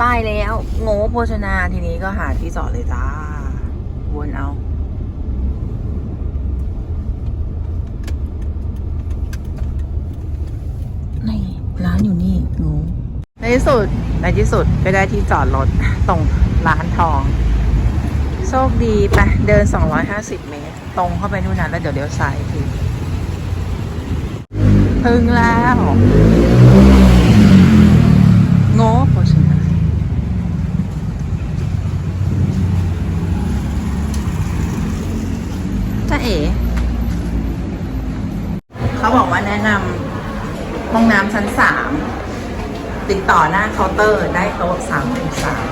ป้ายแล้ว โง่โภชนาทีนี้ก็หาที่จอดเลยจ้า วนเอา ในร้านอยู่นี่หนูในที่สุด ในที่สุดก็ได้ที่จอดรถตรงร้านทอง โชคดีไปเดิน 250 เมตร ตรงเข้าไปนู่นนะแล้วเดี๋ยวเลี้ยวซ้ายทีถึงแล้ว โง่โภชนาจ้า เอ๋เขาบอกว่าแนะนำห้องน้ำชั้นสามติดต่อหน้าเคาน์เตอร์ได้โต๊ะสามถึงสาม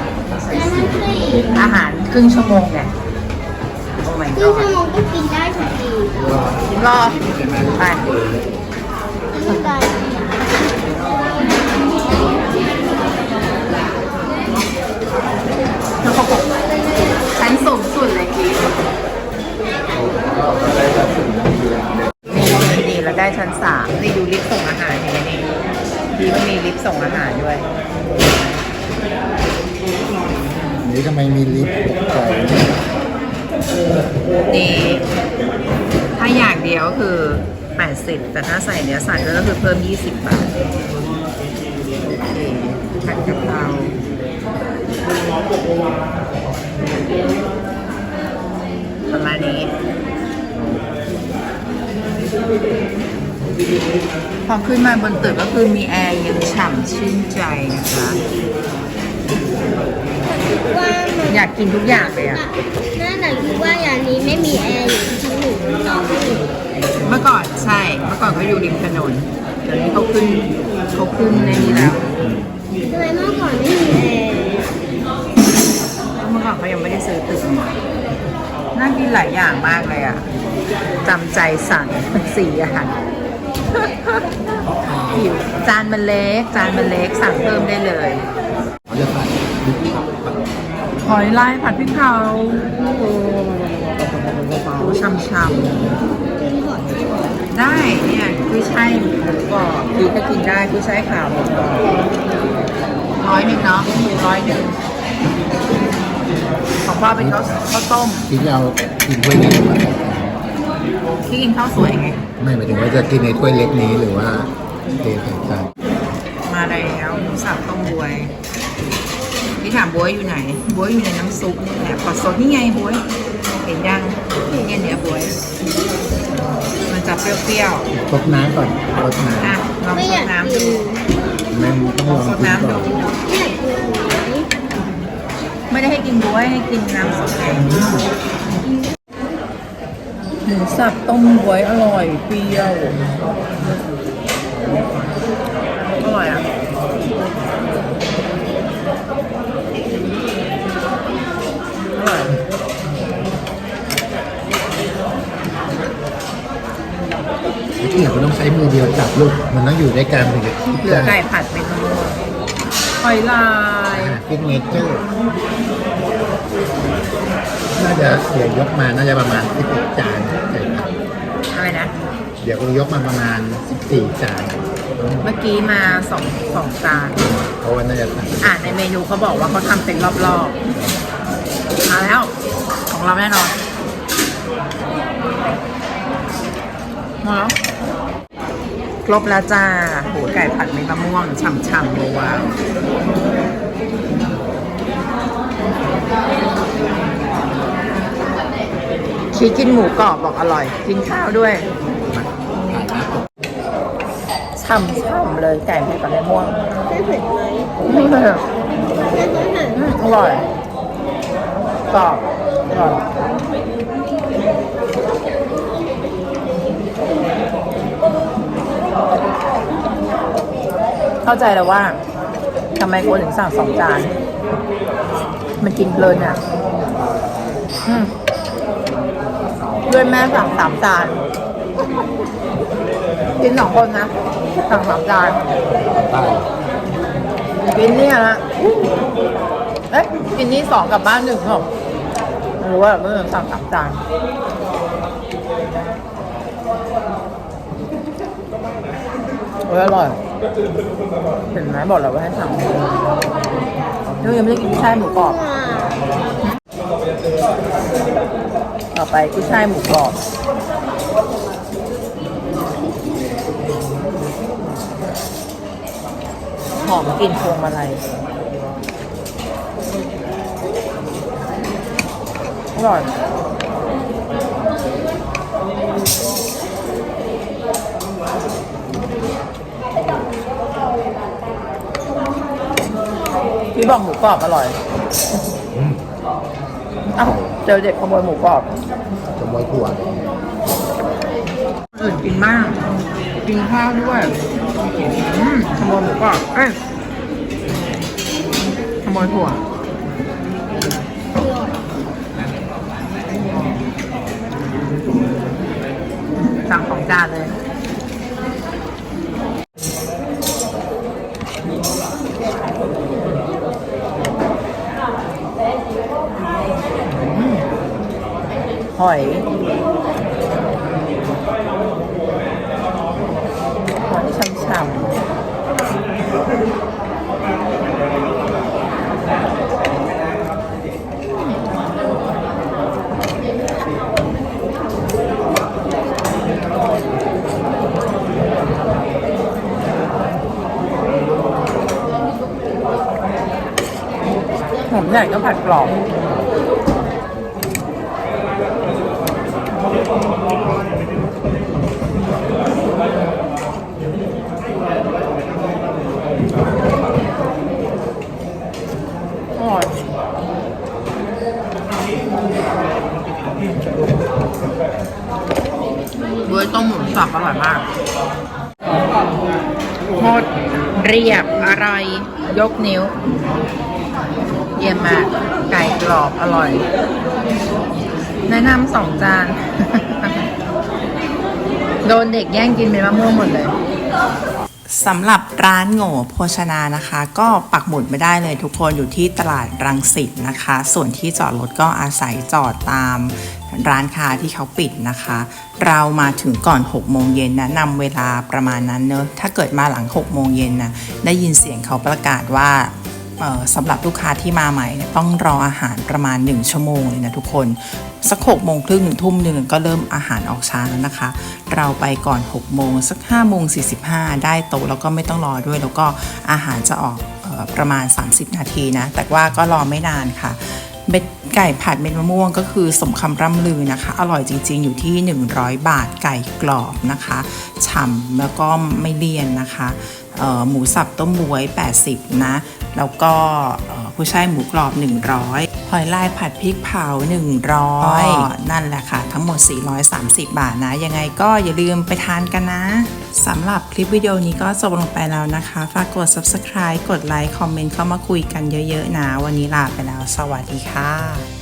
อาหารครึ่งชั่วโมงเนี่ยโอ้ my ครึ่ง god ชั่วโมงก็กินได้ทุกทีรอไปนี่กันแได้ชั้นสามนี่ดูลิฟต์ส่งอาหารเห็นไหมนี่ดีก็มีลิฟต์ส่งอาหารด้วยนี่ทำไมมีลิฟต์ตกใจนี่ถ้าอย่างเดียวก็คือ 80 แต่ถ้าใส่เนื้อสัตว์ก็คือเพิ่ม 20 บาทโอเคผัดกะเพราประมาณนี้ พอขึ้นมาบนตึกก็คือมีแอร์เย็นฉ่ำชื่นใจนะคะ ว่ามันอยากกินทุกอย่างเลยอะน่าหนักคือว่าอย่างนี้ไม่มีแอร์อยู่ที่ชั้นหนึ่งสองหนึ่งเมื่อก่อนใช่ เมื่อก่อนเขาอยู่ริมถนนเดี๋ยวนี้เขาขึ้นเขาขึ้นในนี้แล้วทำไมเมื่อก่อนไม่มีแอร์เมื่อก่อนเขายังไม่ได้ซื้อตึกมาน่ากินหลายอย่างมากเลยอะจำใจสั่งสี่อาหาร หิวจานมันเล็ก จานมันเล็กสั่งเพิ่มได้เลยหอยลายผัดพริกเผาโอ้โหช่ำๆได้เนี่ยกุ้ยช่ายหมูกรอบคือก็กินได้กุ้ยช่ายขาวหมูกรอบร้อยหนึ่งเนาะร้อยหนึ่งของพ่อเป็นข้าวข้าวต้มที่เรากินถ้วยนี้หรือว่า ที่กินข้าวสวยไง ไม่หมายถึงว่าจะกินในถ้วยเล็กนี้หรือว่าเทใส่จานมาแล้วหมูสับต้มบวยนี่ถามบวยอยู่ไหนบวยอยู่ในน้ำซุปนี่แหละขอสดนี่ไงบวยเห็นยังเนี่ยเนี่ยบวย มันจะเปรี้ยวรดน้ำก่อนรดน้ๆอะลองไม่สอยาดกน้ำกิดูนำแม่ต้องลองสดกินน้ำก่ดูอนไม่อยากกินหมูไหมไม่ได้ให้กินบวยให้กินน้ำสดเอง หมูสับต้มบวยอร่อยเปรี้ยว อร่อยอะอร่อยวิธีมันต้องใช้มือเดียวจับลูก มันต้องอยู่ด้วยกันถึงจะคิดเหลือได้ไก่ผัดเป็นมะม่วงหอยลาย ฟิกเนเจอร์ น่าจะเดี๋ยวยกมาน่าจะประมาณ11จานไก่ผัดอะไรนะ เดี๋ยวยกมาประมาณ14จานเมื่อกี้มาสองสองจานเพราะว่าน่าจะสั่งอ่านในเมนูเขาบอกว่าเขาทำเป็นรอบๆมาแล้วของเราแน่นอนมาแล้วครบแล้วจ้า โหไก่ผัดเม็ดมะม่วงฉ่ำๆเลยว้าว ชีกินหมูกรอบบอกอร่อย กินข้าวด้วยถ่ายหน้าปกฉ่ำเลยไก่ผัดกับมะม่วงไม่เผ็ดไหมไม่เผ็ดไม่เผ็ดอืมอร่อยกรอบอร่อยเข้าใจแล้วว่าทำไมคนถึงสั่งสองจาน มันกินเพลินอะอืมด้วยแม่สั่งสามจานกินสองคนนะสั่งสามจานใต้กินเนี่ยละเอ๊ะกินนี่สองกลับบ้านหนึ่งเหรอไม่รู้ว่าเมื่อสั่งสามจาน เอออร่อยเห็นไหมบอกแล้วว่าให้สั่งเคนุ้ยยังไม่ได้กินกุ้ยช่ายหมูกรอบ ต่อไปกุ้ยช่ายหมูกรอบหอมกลิ่นพวงมาลัยอร่อย พี่บอกหมูกรอบอร่อยเอ้าเจอเด็กขโมยหมูกรอบจะมวยถั่วอื่นกินมาก กินข้าวด้วยอืมขโมยหมูกรอบเอ้ยขโมยถั่วสั่งของจานเลย หอยหอยฉ่ำๆหอมใหญ่ก็ผัดกรอบ อร่อยด้วยต้มหมู สับอร่อยมากหมดเรียบอร่อย ยกนิ้ว เยี่ยมมาก ไก่กรอบอร่อย แนะนำสองจาน โดนเด็กแย่งกินเป็นมะม่วงหมดเลยสำหรับร้านโง่โภชนานะคะ ก็ปักหมุดไม่ได้เลยทุกคนอยู่ที่ตลาดรังสิตนะคะ ส่วนที่จอดรถก็อาศัยจอดตามร้านค้าที่เขาปิดนะคะ เรามาถึงก่อน 6 โมงเย็นนะนำเวลาประมาณนั้นเนอะถ้าเกิดมาหลัง 6 โมงเย็นนะได้ยินเสียงเขาประกาศว่าสำหรับลูกค้าที่มาใหม่ต้องรออาหารประมาณ 1 ชั่วโมงเลยนะทุกคน สัก6โมงครึ่งถึงทุ่มหนึ่งก็เริ่มอาหารออกช้าแล้วนะคะ เราไปก่อน 6 โมงสัก5โมง45 ได้โต๊ะแล้วก็ไม่ต้องรอด้วย แล้วก็อาหารจะออกออประมาณ 30 นาทีนะ แต่ว่าก็รอไม่นานค่ะ เบ็ดไก่ผัดเม็ดมะม่วงก็คือสมคำร่ำลือนะคะ อร่อยจริง ๆ อยู่ที่ 100 บาทไก่กรอบนะคะฉ่ำแล้วก็ไม่เลี่ยนนะคะหมูสับต้มบวย 80 นะ แล้วก็เอ่อผู้ยช่ายหมูกรอบ 100 หอยลายผัดพริกเผา 100 นั่นแหละค่ะ ทั้งหมด 430 บาทนะ ยังไงก็อย่าลืมไปทานกันนะสำหรับคลิปวิดีโอนี้ก็จบลงไปแล้วนะคะ ฝากกด subscribe กดไลค์ คอมเมนต์เข้ามาคุยกันเยอะ ๆ นะ วันนี้ลาไปแล้ว สวัสดีค่ะ